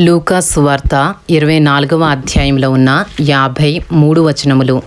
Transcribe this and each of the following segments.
లూకాస్ వార్త ఇరవై నాలుగవ అధ్యాయంలో ఉన్న యాభై మూడు వచనములు.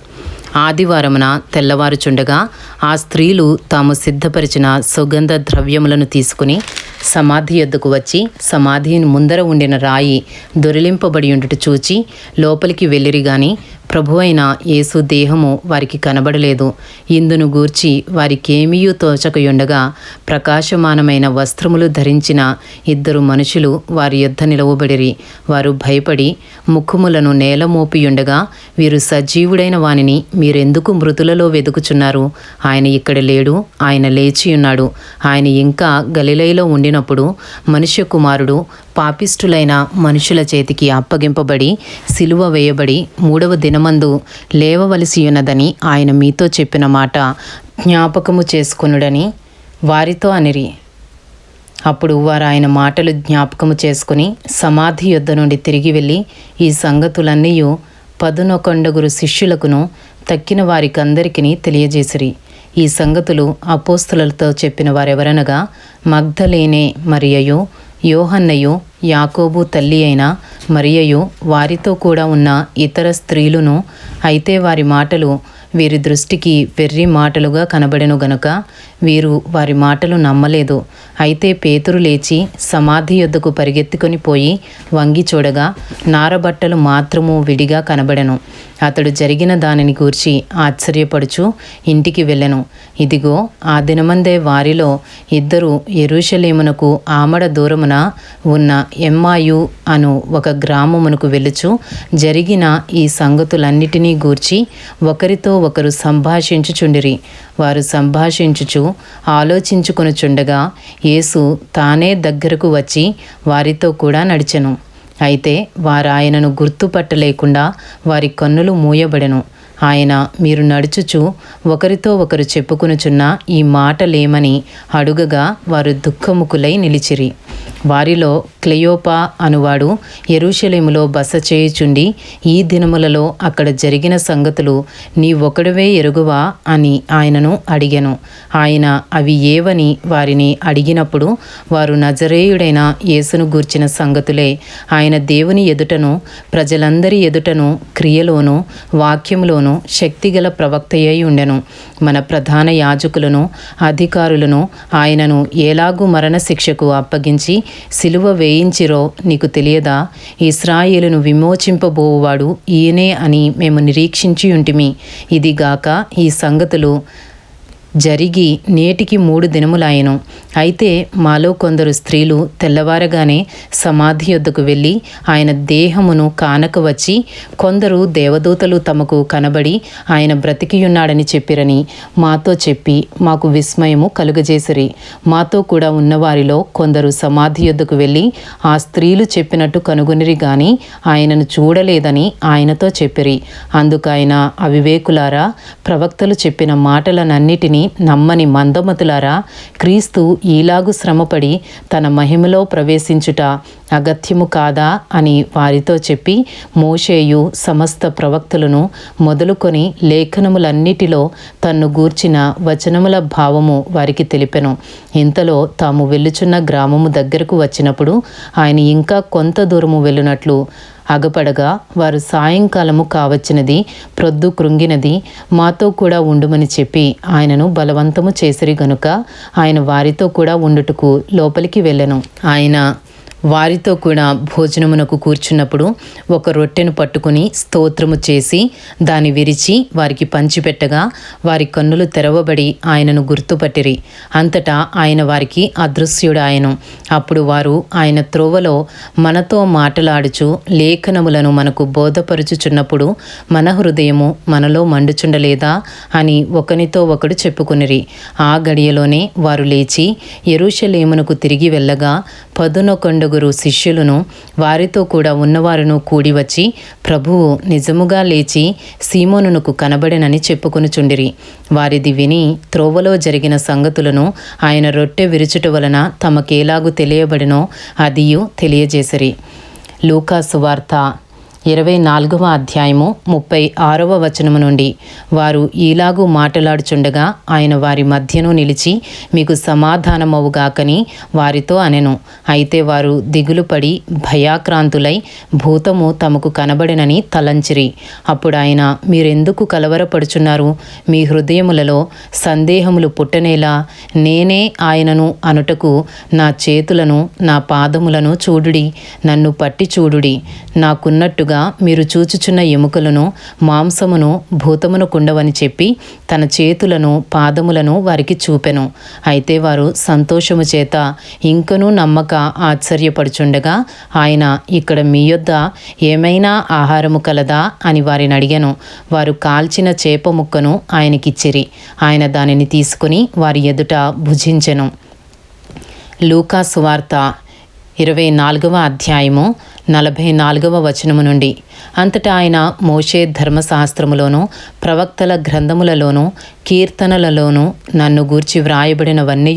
ఆదివారమున తెల్లవారుచుండగా ఆ స్త్రీలు తాము సిద్ధపరిచిన సుగంధ ద్రవ్యములను తీసుకుని సమాధి యొద్దకు వచ్చి సమాధిని ముందర ఉండిన రాయి దొరిలింపబడి ఉండుట చూచి లోపలికి వెళ్ళిరి గాని ప్రభువైన యేసు దేహము వారికి కనబడలేదు. ఇందును గూర్చి వారికేమీయూ తోచకయుండగా ప్రకాశమానమైన వస్త్రములు ధరించిన ఇద్దరు మనుషులు వారి యుద్ధ నిలవబడిరి. వారు భయపడి ముఖములను నేల మోపియుండగా వీరు సజీవుడైన వానిని మీరెందుకు మృతులలో వెతుకుచున్నారు ఆయన ఇక్కడ లేడు ఆయన లేచియున్నాడు. ఆయన ఇంకా గలిలైలో ఉండినప్పుడు మనుష్య కుమారుడు పాపిష్టులైన మనుషుల చేతికి అప్పగింపబడి సిలువ వేయబడి మూడవ దినం దినమందు లేవవలసియున్నదని ఆయన మీతో చెప్పిన మాట జ్ఞాపకము చేసుకునుడని వారితో అనిరి. అప్పుడు వారు ఆయన మాటలు జ్ఞాపకము చేసుకుని సమాధి యుద్ధ నుండి తిరిగి వెళ్ళి ఈ సంగతులన్నీ పదునొకొండగురు శిష్యులకును తక్కిన వారికందరికీ తెలియజేసిరి. ఈ సంగతులు అపోస్తులతో చెప్పిన వారెవరనగా మగ్ధలేనే మరియయు యోహన్నయు యాకోబు తల్లి అయిన మరియయు వారితో కూడా ఉన్న ఇతర స్త్రీలును అయితే వారి మాటలు వీరి దృష్టికి వెర్రి మాటలుగా కనబడెను గనుక వీరు వారి మాటలు నమ్మలేదు. అయితే పేతురు లేచి సమాధి యొద్దకు పరిగెత్తుకొని పోయి వంగి చూడగా నారబట్టలు మాత్రము విడిగా కనబడెను. అతడు జరిగిన దానిని గూర్చి ఆశ్చర్యపడుచు ఇంటికి వెళ్ళెను. ఇదిగో ఆ దినమందే వారిలో ఇద్దరు ఎరుషలేమునకు ఆమడ దూరమున ఉన్న ఎమ్మాయు అను ఒక గ్రామమునకు వెళ్ళుచు జరిగిన ఈ సంగతులన్నిటినీ గూర్చి ఒకరితో ఒకరు సంభాషించుచుండిరి. వారు సంభాషించుచు ఆలోచించుకొనుచుండగా యేసు తానే దగ్గరకు వచ్చి వారితో కూడా నడిచెను. అయితే వారాయనను గుర్తుపట్టలేకుండా వారి కన్నులు మూయబడెను. ఆయన మీరు నడుచుచు ఒకరితో ఒకరు చెప్పుకొనుచున్న ఈ మాటలేమని అడుగగా వారు దుఃఖముకులై నిలిచిరి. వారిలో క్లెయోపా అనువాడు ఎరుషలేములో బస చేయుచుండి ఈ దినములలో అక్కడ జరిగిన సంగతులు నీ ఒకడివే ఎరుగువా అని ఆయనను అడిగాను. ఆయన అవి ఏవని వారిని అడిగినప్పుడు వారు నజరేయుడైన యేసును గూర్చిన సంగతులే. ఆయన దేవుని ఎదుటను ప్రజలందరి ఎదుటను క్రియలోను వాక్యములోను శక్తిగల ప్రవక్తయ్యై ఉండెను. మన ప్రధాన యాజకులను అధికారులను ఆయనను ఎలాగూ మరణశిక్షకు అప్పగించి సిలువ వేయించిరో నీకు తెలియదా? ఇస్రాయేలును విమోచింపబోవువాడు ఈయనే అని మేము నిరీక్షించి ఉంటిమి ఇదిగాక ఈ సంగతులు జరిగి నేటికి మూడు దినములాయను. అయితే మాలో కొందరు స్త్రీలు తెల్లవారగానే సమాధి యొద్దకు వెళ్ళి ఆయన దేహమును కానక వచ్చి కొందరు దేవదూతలు తమకు కనబడి ఆయన బ్రతికియున్నాడని చెప్పిరని మాతో చెప్పి మాకు విస్మయము కలుగజేసిరి. మాతో కూడా ఉన్నవారిలో కొందరు సమాధి యొద్దకు వెళ్ళి ఆ స్త్రీలు చెప్పినట్టు కనుగొనిరి గాని ఆయనను చూడలేదని ఆయనతో చెప్పిరి. అందుకైన అవివేకులారా ప్రవక్తలు చెప్పిన మాటలనన్నిటినీ నమ్మని మందమతులారా క్రీస్తు ఈలాగు శ్రమపడి తన మహిమలో ప్రవేశించుట అగత్యము కాదా అని వారితో చెప్పి మోషేయు సమస్త ప్రవక్తలను మొదలుకొని లేఖనములన్నిటిలో తన్ను గూర్చిన వచనముల భావము వారికి తెలిపెను. ఇంతలో తాము వెళ్ళుచున్న గ్రామము దగ్గరకు వచ్చినప్పుడు ఆయన ఇంకా కొంత దూరము వెళ్ళునట్లు అగపడగా వారు సాయంకాలము కావచ్చినది ప్రొద్దు కృంగినది మాతో కూడా ఉండుమని చెప్పి ఆయనను బలవంతము చేసిరి గనుక ఆయన వారితో కూడా ఉండుటకు లోపలికి వెళ్ళెను. ఆయన వారితో కూడా భోజనమునకు కూర్చున్నప్పుడు ఒక రొట్టెను పట్టుకుని స్తోత్రము చేసి దాని విరిచి వారికి పంచిపెట్టగా వారి కన్నులు తెరవబడి ఆయనను గుర్తుపట్టిరి. అంతటా ఆయన వారికి అదృశ్యుడాయను. అప్పుడు వారు ఆయన త్రోవలో మనతో మాటలాడుచు లేఖనములను మనకు బోధపరుచుచున్నప్పుడు మన హృదయము మనలో మండుచుండలేదా అని ఒకనితో ఒకడు చెప్పుకునిరి. ఆ గడియలోనే వారు లేచి ఎరుషలేమునకు తిరిగి వెళ్ళగా నలుగురు శిష్యులను వారితో కూడా ఉన్నవారును కూడి వచ్చి ప్రభువు నిజముగా లేచి సీమోనునకు కనబడెనని చెప్పుకొనుచుండిరి. వారిది విని త్రోవలో జరిగిన సంగతులను ఆయన రొట్టె విరుచుట వలన తమకేలాగు తెలియబడినో అదియు తెలియజేసిరి. లూకాసు వార్త ఇరవై నాలుగవ అధ్యాయము ముప్పై ఆరవ వచనము నుండి. వారు ఈలాగు మాట్లాడుచుండగా ఆయన వారి మధ్యను నిలిచి మీకు సమాధానమవుగాకని వారితో అనెను. అయితే వారు దిగులు పడి భయాక్రాంతులై భూతము తమకు కనబడినని తలంచిరి. అప్పుడు ఆయన మీరెందుకు కలవరపడుచున్నారు? మీ హృదయములలో సందేహములు పుట్టనేలా? నేనే ఆయనను అనుటకు నా చేతులను నా పాదములను చూడుడి. నన్ను పట్టి చూడుడి. నాకున్నట్టుగా మీరు చూచుచున్న ఎముకలను మాంసమును భూతమును కుండవని చెప్పి తన చేతులను పాదములను వారికి చూపెను. అయితే వారు సంతోషము చేత ఇంకనూ నమ్మక ఆశ్చర్యపడుచుండగా ఆయన ఇక్కడ మీ యొద్ద ఏమైనా ఆహారము కలదా అని వారిని అడిగాను. వారు కాల్చిన చేప ముక్కను ఆయనకిచ్చిరి. ఆయన దానిని తీసుకుని వారి ఎదుట భుజించెను. లూకా సువార్త ఇరవై నాలుగవ అధ్యాయము నలభై నాలుగవ వచనము నుండి. అంతటా ఆయన మోషే ధర్మశాస్త్రములోనూ ప్రవక్తల గ్రంథములలోనూ కీర్తనలలోనూ నన్ను గూర్చి వ్రాయబడినవన్నీ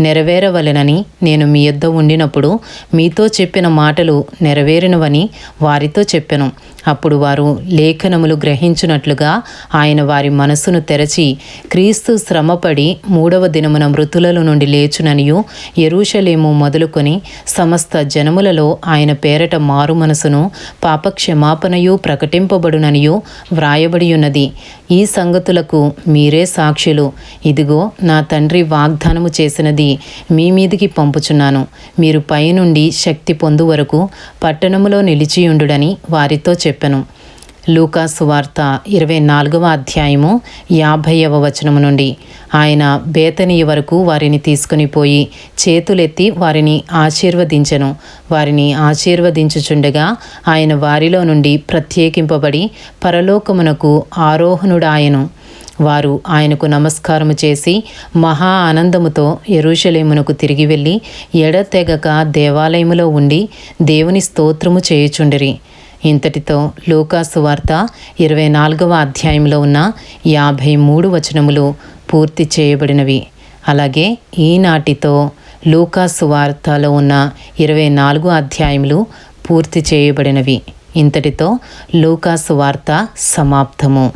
నెరవేరవలెనని నేను మీ యొద్ద ఉండినప్పుడు మీతో చెప్పిన మాటలు నెరవేరినవని వారితో చెప్పెను. అప్పుడు వారు లేఖనములు గ్రహించినట్లుగా ఆయన వారి మనస్సును తెరచి క్రీస్తు శ్రమపడి మూడవ దినమున మృతులలో నుండి లేచుననియు ఎరుషలేము మొదలుకొని సమస్త జనములలో ఆయన పేరట మారు మనసును పాపక్షమాపణయు ప్రకటింపబడుననియు వ్రాయబడి ఉన్నది ఈ సంగతులకు మీరే సాక్షులు. ఇదిగో నా తండ్రి వాగ్దానము చేసినది మీ మీదికి పంపుచున్నాను. మీరు పైనుండి శక్తి పొందు వరకు పట్టణములో నిలిచియుండుడని వారితో చెప్పెను. లూకాసు వార్త ఇరవై నాలుగవ అధ్యాయము యాభైవ వచనము నుండి. ఆయన బేతనీయ వరకు వారిని తీసుకుని పోయి చేతులెత్తి వారిని ఆశీర్వదించెను. వారిని ఆశీర్వదించుచుండగా ఆయన వారిలో నుండి ప్రత్యేకింపబడి పరలోకమునకు ఆరోహణుడాయను. వారు ఆయనకు నమస్కారము చేసి మహా ఆనందముతో ఎరుషలేమునకు తిరిగి వెళ్ళి ఎడతెగక దేవాలయములో ఉండి దేవుని స్తోత్రము చేయుచుండిరి. ఇంతటితో లూకాసు వార్త ఇరవై నాలుగవ అధ్యాయంలో ఉన్న యాభై మూడు వచనములు పూర్తి చేయబడినవి. అలాగే ఈనాటితో లూకాసు వార్తలో ఉన్న ఇరవై నాలుగు అధ్యాయములు పూర్తి చేయబడినవి. ఇంతటితో లూకాసు వార్త సమాప్తము.